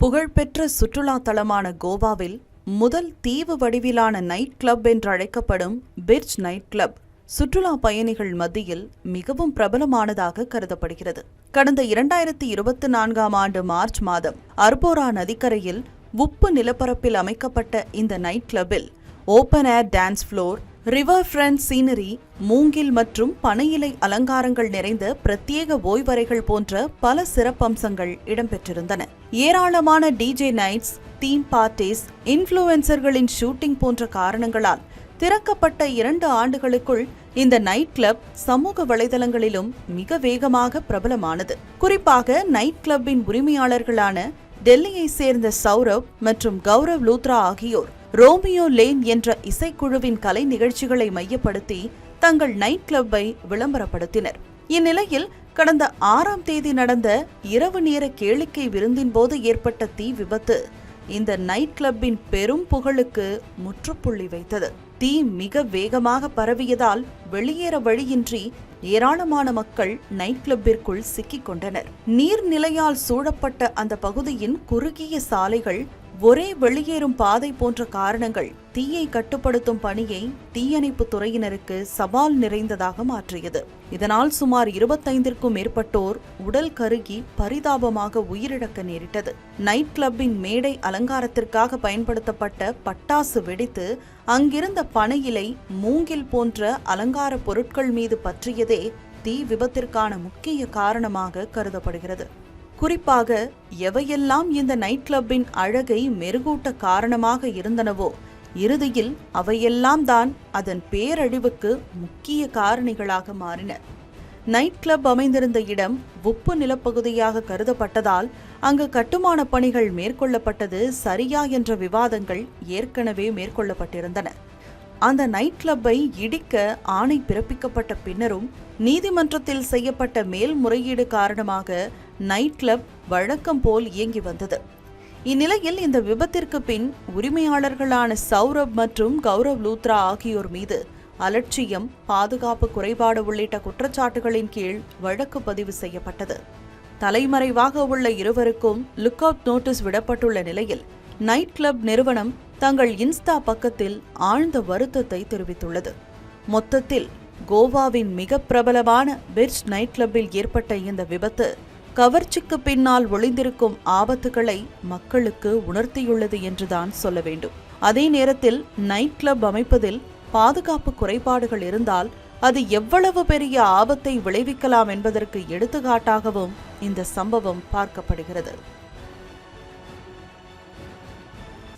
புகழ்பெற்ற சுற்றுலா தலமான கோவாவில் முதல் தீவு வடிவிலான நைட் கிளப் என்றழைக்கப்படும் பிர்ச் நைட் கிளப் சுற்றுலா பயணிகள் மத்தியில் மிகவும் பிரபலமானதாக கருதப்படுகிறது. கடந்த இரண்டாயிரத்தி இருபத்தி நான்காம் ஆண்டு மார்ச் மாதம் அர்போரா நதிக்கரையில் உப்பு நிலப்பரப்பில் அமைக்கப்பட்ட இந்த நைட் கிளப்பில் open air dance floor riverfront scenery மூங்கில் மற்றும் பனையிலை அலங்காரங்கள் நிறைந்த பிரத்யேக ஓய்வறைகள் போன்ற பல சிறப்பம்சங்கள் இடம்பெற்றிருந்தன. ஏராளமான டிஜே நைட்ஸ் தீம் பார்ட்டிஸ் இன்ஃப்ளூயன்சர்களின் ஷூட்டிங் போன்ற காரணங்களால் திறக்கப்பட்ட இரண்டு ஆண்டுகளுக்குள் இந்த நைட் கிளப் சமூக வலைதளங்களிலும் மிக வேகமாக பிரபலமானது. குறிப்பாக நைட் கிளப்பின் உரிமையாளர்களான டெல்லியை சேர்ந்த சௌரவ் மற்றும் கௌரவ் லூத்ரா ஆகியோர். ரோமியோ லேன் என்ற இசைக்குழுவின் கலை நிகழ்ச்சிகளை மையப்படுத்தி தங்கள் நைட் கிளப்பை விளம்பரப்படுத்தினர். இந்நிலையில் கடந்த ஆறாம் தேதி நடந்த இரவு நேர கேளிக்கை விருந்தின் போது ஏற்பட்ட தீ விபத்து இந்த நைட் கிளப்பின் பெரும் புகழுக்கு முற்றுப்புள்ளி வைத்தது. தீ மிக வேகமாக பரவியதால் வெளியேற வழியின்றி ஏராளமான மக்கள் நைட் கிளப்பிற்குள் சிக்கிக் கொண்டனர். நீர்நிலையால் சூழப்பட்ட அந்த பகுதியின் குறுகிய சாலைகள் ஒரே வெளியேறும் பாதை போன்ற காரணங்கள் தீயை கட்டுப்படுத்தும் பணியை தீயணைப்பு துறையினருக்கு சவால் நிறைந்ததாக மாற்றியது. இதனால் சுமார் இருபத்தைந்திற்கும் மேற்பட்டோர் உடல் கருகி பரிதாபமாக உயிரிழக்க நேரிட்டது. நைட் கிளப்பின் மேடை அலங்காரத்திற்காக பயன்படுத்தப்பட்ட பட்டாசு வெடித்து அங்கிருந்த பனையிலை மூங்கில் போன்ற அலங்கார பொருட்கள் மீது பற்றியதே தீ விபத்திற்கான முக்கிய காரணமாக கருதப்படுகிறது. குறிப்பாக எவையெல்லாம் இந்த நைட் கிளப்பின் அழகை மெருகூட்ட காரணமாக இருந்தனவோ இறுதியில் அவையெல்லாம் தான் அதன் பேரழிவுக்கு முக்கிய காரணிகளாக மாறின. நைட் கிளப் அமைந்திருந்த இடம் உப்பு நிலப்பகுதியாக கருதப்பட்டதால் அங்கு கட்டுமான பணிகள் மேற்கொள்ளப்பட்டது சரியா என்ற விவாதங்கள் ஏற்கனவே மேற்கொள்ளப்பட்டிருந்தன. அந்த நைட் கிளப்பை இடிக்க ஆணை பிறப்பிக்கப்பட்ட பின்னரும் நீதிமன்றத்தில் செய்யப்பட்ட மேல்முறையீடு காரணமாக நைட் கிளப் வழக்கம் போல் இயங்கி வந்தது. இந்நிலையில் இந்த விபத்திற்கு பின் உரிமையாளர்களான சௌரப் மற்றும் கௌரவ் லூத்ரா ஆகியோர் மீது அலட்சியம் பாதுகாப்பு குறைபாடு உள்ளிட்ட குற்றச்சாட்டுகளின் கீழ் வழக்கு பதிவு செய்யப்பட்டது. தலைமறைவாக உள்ள இருவருக்கும் லுக் அவுட் நோட்டீஸ் விடப்பட்டுள்ள நிலையில் நைட் கிளப் நிறுவனம் தங்கள் இன்ஸ்டா பக்கத்தில் ஆழ்ந்த வருத்தத்தை தெரிவித்துள்ளது. மொத்தத்தில் கோவாவின் மிக பிரபலமான பிர்ச் நைட் கிளப்பில் ஏற்பட்ட இந்த விபத்து கவர்ச்சிக்கு பின்னால் ஒளிந்திருக்கும் ஆபத்துகளை மக்களுக்கு உணர்த்தியுள்ளது என்றுதான் சொல்ல வேண்டும். அதே நேரத்தில் நைட் கிளப் அமைப்பதில் பாதுகாப்பு குறைபாடுகள் இருந்தால் அது எவ்வளவு பெரிய ஆபத்தை விளைவிக்கலாம் என்பதற்கு எடுத்துக்காட்டாகவும் இந்த சம்பவம் பார்க்கப்படுகிறது.